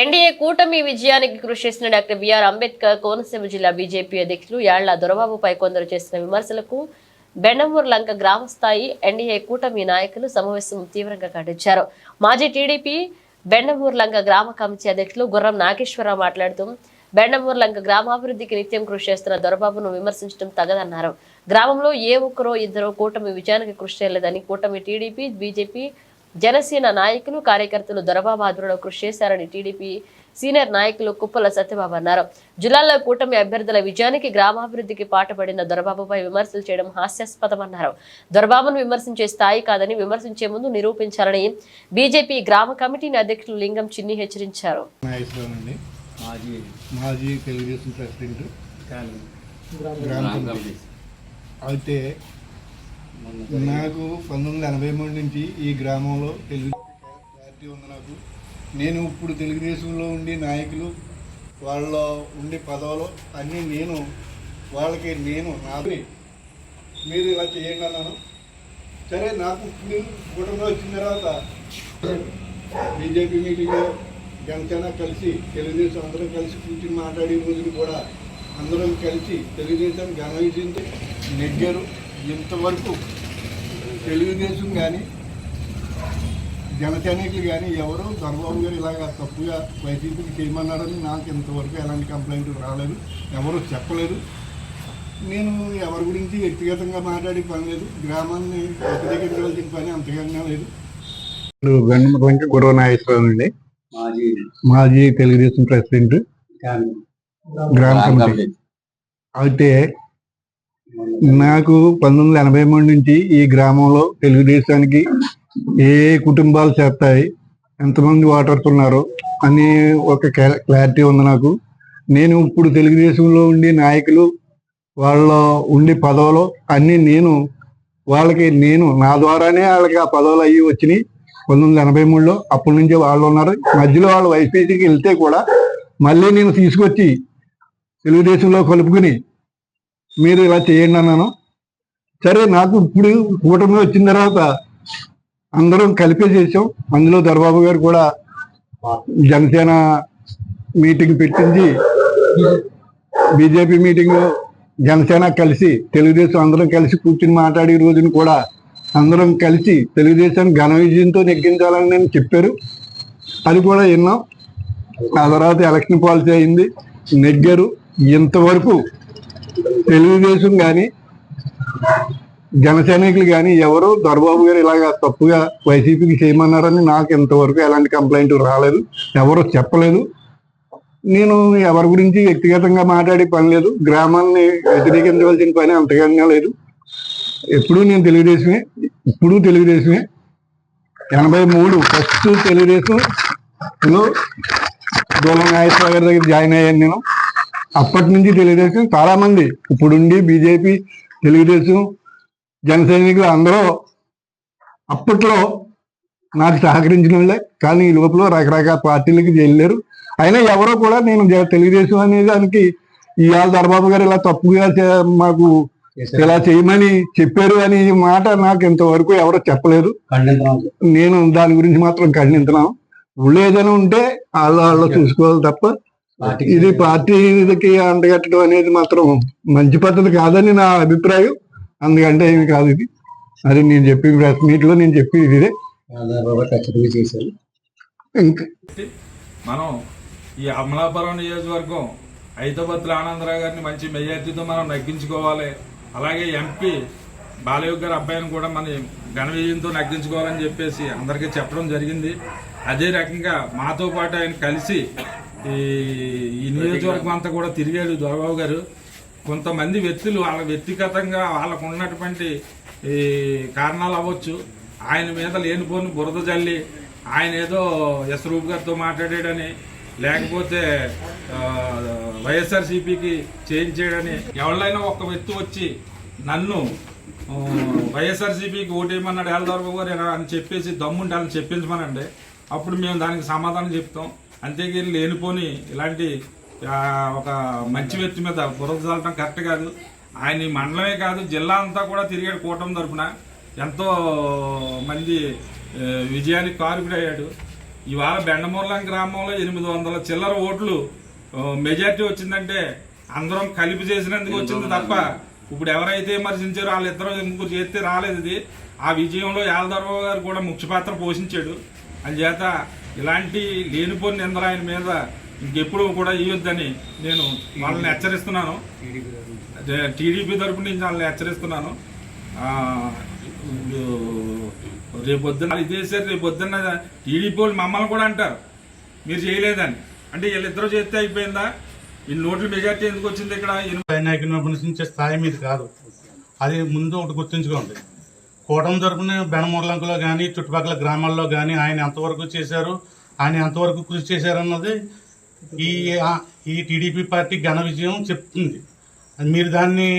NDA కూటమి విజయానికి కృషి చేసిన డాక్టర్ బిఆర్ అంబేద్కర్ కోనసీమ జిల్లా బీజేపీ అధ్యక్షులు యాళ్ళ దొరబాబుపై కొందరు చేసిన విమర్శలకు బెండమూరు లంక గ్రామస్థాయి ఎన్డీఏ కూటమి నాయకులు సమావేశం తీవ్రంగా ఖండించారు. మాజీ టీడీపీ బెండమూరు లంక గ్రామ కమిటీ అధ్యక్షులు గుర్రం నాగేశ్వరరావు మాట్లాడుతూ బెండమూరు లంక గ్రామాభివృద్ధికి నిత్యం కృషి చేస్తున్న దొరబాబును విమర్శించడం తగదన్నారు. గ్రామంలో ఏ ఒక్కరో ఇద్దరో కూటమి విజయానికి కృషి చేయలేదని కూటమి టీడీపీ బీజేపీ జనసేన నాయకులు కార్యకర్తలు దొరబాబు ఆధ్వర్యంలో కృషి చేశారని టీడీపీ సీనియర్ నాయకులు కుప్పల సత్యబాబు అన్నారు. జిల్లాలో కూటమి అభ్యర్థుల విజయానికి గ్రామాభివృద్ధికి పాటుపడిన దొరబాబుపై విమర్శలు చేయడం హాస్యాస్పదమన్నారు. దొరబాబును విమర్శించే స్థాయి కాదని విమర్శించే ముందు నిరూపించాలని బీజేపీ గ్రామ కమిటీని అధ్యక్షులు లింగం చిన్ని హెచ్చరించారు. అయితే నాకు పంతొమ్మిది వందల ఎనభై మూడు నుంచి ఈ గ్రామంలో తెలుగు పార్టీ ఉంది నాకు. నేను ఇప్పుడు తెలుగుదేశంలో ఉండి నాయకులు వాళ్ళ ఉండే పదవులు అన్నీ నేను వాళ్ళకి నేను నాది. మీరు ఇలా చేయండి అన్నాను. సరే నాకు కుటుంబంలో వచ్చిన తర్వాత బీజేపీ మీటింగ్లో జనసేన కలిసి తెలుగుదేశం అందరం కలిసి కూర్చుని మాట్లాడే రోజులు కూడా అందరం కలిసి తెలుగుదేశం ఘన విజయంతో నెగ్గారు. ఇంతవరకు తెలుగుదేశం కానీ జనసైనికులు కానీ ఎవరు చంద్రబాబు గారు ఇలాగ తప్పుగా వైసీపీకి చేయమన్నారని నాకు ఇంతవరకు ఎలాంటి కంప్లైంట్ రాలేదు ఎవరు చెప్పలేదు. నేను ఎవరి గురించి వ్యక్తిగతంగా మాట్లాడే పని లేదు గ్రామాన్ని వ్యతిరేకించవలసిన పని అంతకన్నా లేదు. వెన్నమలంక గురవ నాగేశ్వరరావు అండి. మాజీ మాజీ తెలుగుదేశం ప్రెసిడెంట్ కానీ గ్రామ కమిటీ. అయితే నాకు పంతొమ్మిది ఎనభై మూడు నుంచి ఈ గ్రామంలో తెలుగుదేశానికి ఏ కుటుంబాలు చేస్తాయి ఎంతమంది ఓటర్స్ ఉన్నారు అని ఒక క్లారిటీ ఉంది నాకు. నేను ఇప్పుడు తెలుగుదేశంలో ఉండే నాయకులు వాళ్ళ ఉండే పదవులు అన్నీ నేను వాళ్ళకి నేను నా ద్వారానే వాళ్ళకి ఆ పదవులు అయ్యి వచ్చినాయి. పంతొమ్మిది వందల ఎనభై మూడులో అప్పటి నుంచి వాళ్ళు ఉన్నారు. మధ్యలో వాళ్ళు వైసీపీకి వెళ్తే కూడా మళ్ళీ నేను తీసుకొచ్చి తెలుగుదేశంలో కలుపుకుని మీరు ఇలా చేయండి అన్నాను. సరే నాకు ఇప్పుడు కూటమి వచ్చిన తర్వాత అందరం కలిపే చేసాం అందులో దర్బాబు గారు కూడా జనసేన మీటింగ్ పెట్టించి బీజేపీ మీటింగ్ జనసేన కలిసి తెలుగుదేశం అందరం కలిసి కూర్చుని మాట్లాడే రోజున కూడా అందరం కలిసి తెలుగుదేశాన్ని ఘన విజయంతో నెగ్గించాలని నేను చెప్పారు. అది కూడా విన్నాం. ఆ తర్వాత ఎలక్షన్ పాలసీ అయింది. నెగ్గారు. ఇంతవరకు తెలుగుదేశం కానీ జన సైనికులు కానీ ఎవరు దొరబాబు గారు ఇలాగ తప్పుగా వైసీపీకి చేయమన్నారని నాకు ఇంతవరకు ఎలాంటి కంప్లైంట్ రాలేదు. ఎవరు చెప్పలేదు. నేను ఎవరి గురించి వ్యక్తిగతంగా మాట్లాడే పని లేదు. గ్రామాన్ని వ్యతిరేకించవలసిన పని అంతకన్నా లేదు. ఎప్పుడూ నేను తెలుగుదేశమే ఇప్పుడు తెలుగుదేశమే. ఎనభై మూడు ఫస్ట్ తెలుగుదేశంలో దూలం నాగేశ్వర గారి దగ్గర జాయిన్ అయ్యాను నేను. అప్పటి నుంచి తెలుగుదేశం చాలా మంది ఇప్పుడుండి బీజేపీ తెలుగుదేశం జన సైనికులు అందరూ అప్పట్లో నాకు సహకరించిన వాళ్ళే. కానీ ఈ లోపల రకరకాల పార్టీలకి వెళ్ళారు అయినా ఎవరో కూడా నేను తెలుగుదేశం అనే దానికి ఇవాళ దర్బాబు గారు ఇలా తప్పుగా మాకు ఇలా చేయమని చెప్పారు అని మాట నాకు ఇంతవరకు ఎవరు చెప్పలేదు. నేను దాని గురించి మాత్రం ఖండించున్నాను ఊళ్ళో ఏదైనా ఉంటే వాళ్ళు వాళ్ళు చూసుకోవాలి తప్ప ఇది పార్టీకి అంటగట్టడం అనేది మాత్రం మంచి పద్ధతి కాదని నా అభిప్రాయం. అందుకంటే ఏమి కాదు ఇది. అది నేను చెప్పి ప్రెస్ మీట్లో నేను చెప్పి ఇదే. ఇంకా మనం ఈ అమలాపురం నియోజకవర్గం ఐతబత్తుల ఆనందరావు గారిని మంచి మెజార్టీతో మనం నగ్గించుకోవాలి. అలాగే ఎంపీ బాలయోగ్ గారి అబ్బాయిని కూడా మన ఘన విజయంతో నగ్గించుకోవాలని చెప్పేసి అందరికీ చెప్పడం జరిగింది. అదే రకంగా మాతో పాటు ఆయన కలిసి ఈ ఈ నియోజకవర్గం అంతా కూడా తిరిగాడు దొరబాబు గారు. కొంతమంది వ్యక్తులు వాళ్ళ వ్యక్తిగతంగా వాళ్ళకు ఉన్నటువంటి ఈ కారణాలు అవ్వచ్చు. ఆయన మీద లేనిపోని బురద జల్లి ఆయన ఏదో యశ్రూప్ గారితో మాట్లాడాడని లేకపోతే వైఎస్ఆర్సీపీకి చేంజ్ చేయడని ఎవరైనా ఒక వ్యక్తి వచ్చి నన్ను ఆ, వైఎస్ఆర్సీపీకి ఓటేయమన్నాడు హెల్దర్బాబు గారు అని చెప్పేసి దమ్ముంటే వాళ్ళని చెప్పించమనండి. అప్పుడు మేము దానికి సమాధానం చెప్తాం. అంతేగాని లేనిపోని ఇలాంటి ఒక మంచి వ్యక్తి మీద బురద చల్లటం కరెక్ట్ కాదు. ఆయన మండలమే కాదు జిల్లా అంతా కూడా తిరిగాడు కూటమి తరపున ఎంతో మంది విజయానికి కారుకుడయ్యాడు. ఇవాళ బెండమూర్లం గ్రామంలో ఎనిమిది వందల చిల్లర ఓట్లు మెజార్టీ వచ్చిందంటే అందరం కలిపి చేసినందుకు వచ్చింది తప్ప ఇప్పుడు ఎవరైతే విమర్శించారో వాళ్ళిద్దరూ ముగ్గురు చేస్తే రాలేదు ఇది. ఆ విజయంలో యాలదర్బాబు గారు కూడా ముఖ్య పాత్ర పోషించాడు. అందుచేత ఇలాంటి లేనిపోని నిందలు ఆయన మీద ఇంకెప్పుడు కూడా ఇవ్వద్దని నేను వాళ్ళని హెచ్చరిస్తున్నాను. టీడీపీ తరపు నుంచి వాళ్ళని హెచ్చరిస్తున్నాను. రేపొద్దున రేపు పొద్దున్న ఇది చేశారు రేపు పొద్దున్న టీడీపీ వాళ్ళు మమ్మల్ని కూడా అంటారు. మీరు చేయలేదని. అంటే వీళ్ళిద్దరూ చేస్తే అయిపోయిందా? ఈ నోట్ల మెజార్టీ ఎందుకు వచ్చింది ఇక్కడ? నాయకుల నాయకుని స్థాయి మీది కాదు. అది ముందు ఒకటి గుర్తుంచుకోండి. కూటమి తరపున బెనమూర్లంకలో కానీ చుట్టుపక్కల గ్రామాల్లో కానీ ఆయన ఎంతవరకు చేశారు ఆయన ఎంతవరకు కృషి చేశారన్నది ఈ ఈ టీడీపీ పార్టీ ఘన విజయం చెప్తుంది. మీరు దాన్ని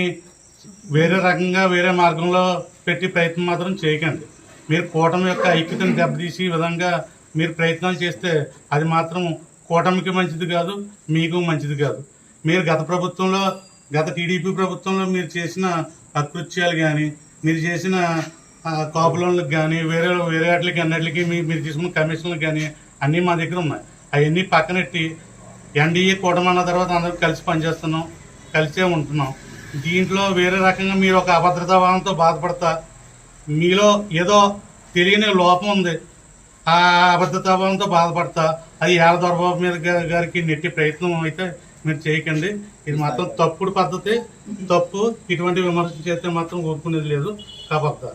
వేరే రకంగా వేరే మార్గంలో పెట్టి ప్రయత్నం మాత్రం చేయకండి. మీరు కూటమి యొక్క ఐక్యతను దెబ్బతీసి విధంగా మీరు ప్రయత్నాలు చేస్తే అది మాత్రం కూటమికి మంచిది కాదు మీకు మంచిది కాదు. మీరు గత ప్రభుత్వంలో గత టీడీపీ ప్రభుత్వంలో మీరు చేసిన అకృత్యాలు కానీ మీరు చేసిన కాపులోన్లకు కానీ వేరే వేరే వాటికి అన్నిటికి మీ మీరు తీసుకున్న కమిషన్లకు కానీ అన్నీ మా దగ్గర ఉన్నాయి. అవన్నీ పక్కనెట్టి ఎన్డీఏ కూటమన్న తర్వాత అందరూ కలిసి పనిచేస్తున్నాం కలిసే ఉంటున్నాం. దీంట్లో వేరే రకంగా మీరు ఒక అభద్రతా భావంతో బాధపడతా మీలో ఏదో తెలియని లోపం ఉంది. ఆ అబద్ధతా భావంతో బాధపడతా అది ఏళ్ళ దొరబాబు మీద గారికి నెట్టి ప్రయత్నం అయితే మీరు చేయకండి. ఇది మాత్రం తప్పుడు పద్ధతి తప్పు. ఇటువంటి విమర్శ చేస్తే మాత్రం ఒప్పుకునేది లేదు. కాబట్టి